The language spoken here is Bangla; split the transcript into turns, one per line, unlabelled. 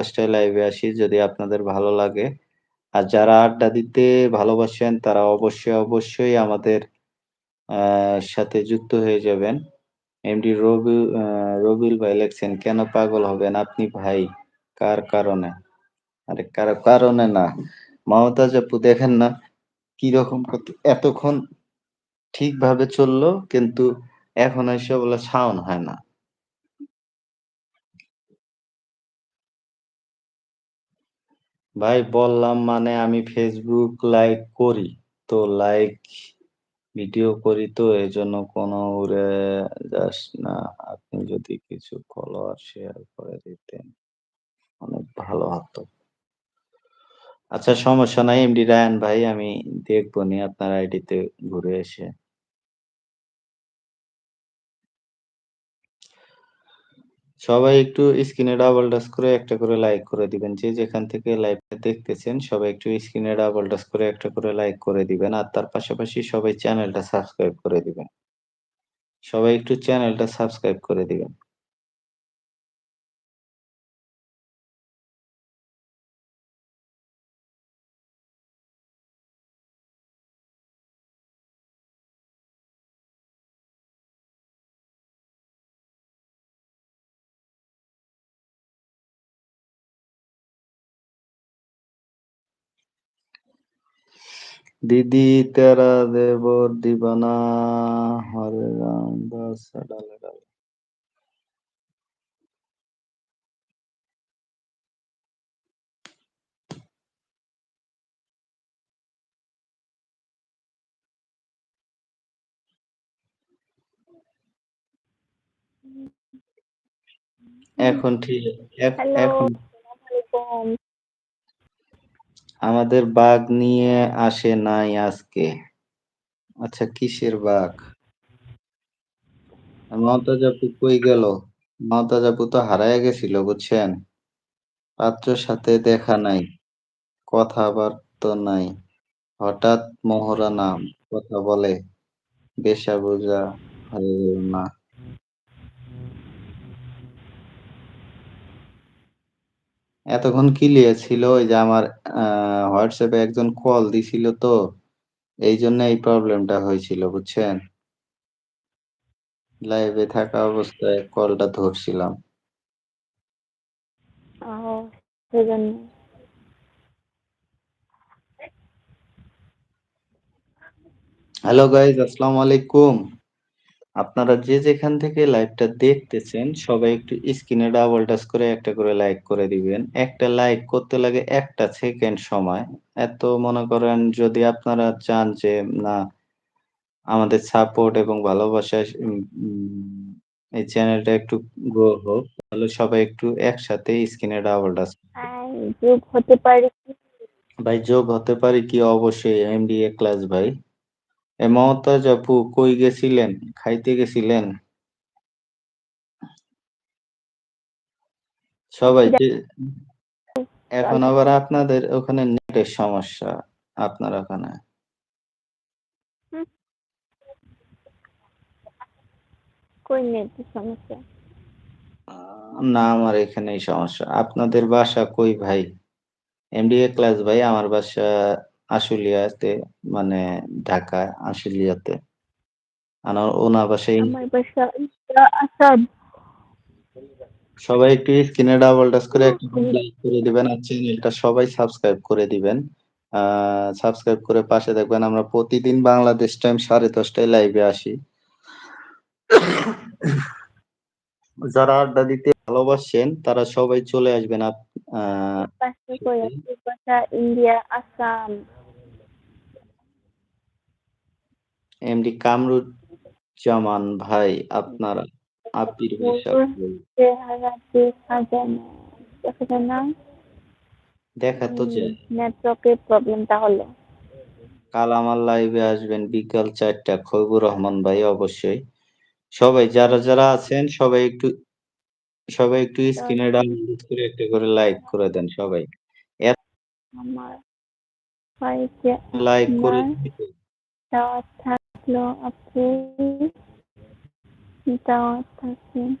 দশটায় লাইভে আসি যদি আপনাদের ভালো লাগে। আর যারা আড্ডা দিতে ভালোবাসেন তারা অবশ্যই, অবশ্যই আমাদের সাথে যুক্ত হয়ে যাবেন। এমডি রবি আ রবিউল ভাই লেখছেন, "কেন পাগল হবেন আপনি ভাই? কার কারণে?" আরে কারও কারণে না। মমতাজ আপু দেখেন না কীরকম কত এতক্ষণ ঠিকভাবে চলল কিন্তু এখন এসে বলে সাউন্ড হয় না। ভাই বললাম মানে আমি ফেসবুক লাইক করি। তো লাইক ভিডিও করি তো, এজন্য কোনো উড়ে যাস না। আপনি যদি কিছু ফলোয়ার শেয়ার করে দিতেন, অনেক ভালো হতো। আচ্ছা সমস্যা নাই এমডি রায়হান ভাই, আমি দেখব দেখবনি আপনার আইডিতে ঘুরে এসে। সবাই একটু স্ক্রিনে ডাবল টাচ করে একটা করে লাইক করে দিবেন। যে যেখান থেকে লাইভটা দেখতেছেন, সবাই একটু স্ক্রিনে ডাবল টাচ করে একটা করে লাইক করে দিবেন। আর তার পাশাপাশি সবাই চ্যানেলটা সাবস্ক্রাইব করে দিবেন। সবাই একটু চ্যানেলটা সাবস্ক্রাইব করে দিবেন। দিদি তেরা দেবর দিবানা হরে রাম বাসা ডালে ডালে। এখন ঠিক এখ এখন। আমাদের বাঘ নিয়ে আসে নাই আজকে। আচ্ছা কিসের বাঘ? মমতাজ আপু কই গেল? মমতাজ আপু তো হারায়া গেছিল, বুঝছেন? পাত্রর সাথে দেখা নাই। কথাবার্তা নাই। হঠাৎ মোহরা নাম, কথা বলে। বেশাবুজা হয়ে গেল না। এতক্ষণ ক্লিয়ার ছিল ওই যে আমার আ হোয়াটসঅ্যাপে একজন কল দিছিল তো। এই জন্য এই প্রবলেমটা হয়েছিল বুঝছেন? লাইভে থাকা অবস্থায় কলটা ধরছিলাম। হ্যালো গাইস আসসালামু আলাইকুম। আপনারা যে যেখান থেকে লাইভটা দেখতেছেন সবাই একটু স্ক্রিনে ডাবল টাচ করে একটা করে লাইক করে দিবেন। একটা লাইক করতে লাগে একটা সেকেন্ড সময়। এত মনে করেন যদি আপনারা চান যে না আমাদের সাপোর্ট এবং ভালোবাসা এই চ্যানেলটা একটু গ্রো হোক তাহলে সবাই একটু একসাথে স্ক্রিনে ডাবল টাচ
যোগ হতে পারে কি?
ভাই যোগ হতে পারি কি অবশ্যই এমডি এ ক্লাস ভাই। মমতাজ আপু কই গেছিলেন? খাইতে গেছিলেন? সবাই এখন আবার আপনাদের ওখানে নেটের সমস্যা আপনার ওখানে।
কই নেটের সমস্যা?
না আমার এখানেই সমস্যা। আপনাদের বাসা কই ভাই? এমডিএ ক্লাস ভাই আমার বাসা আশুলিয়াতে মানে ঢাকা আশুলিয়াতে। আনা ওনার বাসা ইন
আমার বাসা আসাদ।
সবাই একটু স্ক্রিনে ডাবল টাচ করে একটা লাইক করে দিবেন আর চ্যানেলটা সবাই সাবস্ক্রাইব করে দিবেন। সাবস্ক্রাইব করে পাশে থাকবেন। আমরা প্রতিদিন বাংলাদেশ টাইম 10:30 টায় লাইভে আসি। যারা আড্ডা দিতে ভালোবাসেন তারা সবাই চলে আসবেন
ইন্ডিয়া, আসাম।
এমডি কামরুজ্জামান ভাই আপনার আপির বাসা
দেখা
তো যায়।
নেটওয়ার্কের প্রবলেম তাহলে।
কাল আমার লাইভে আসবেন বিকাল ৪ টা খৈবুর রহমান ভাই অবশ্যই। সবাই যারা, যারা আছেন সবাই একটু সবাই একটু স্ক্রিনে টাচ করে একটা করে লাইক করে দেন সবাই।
আমার
লাইক করে
আপনার আপনি। দাওয়াত নিন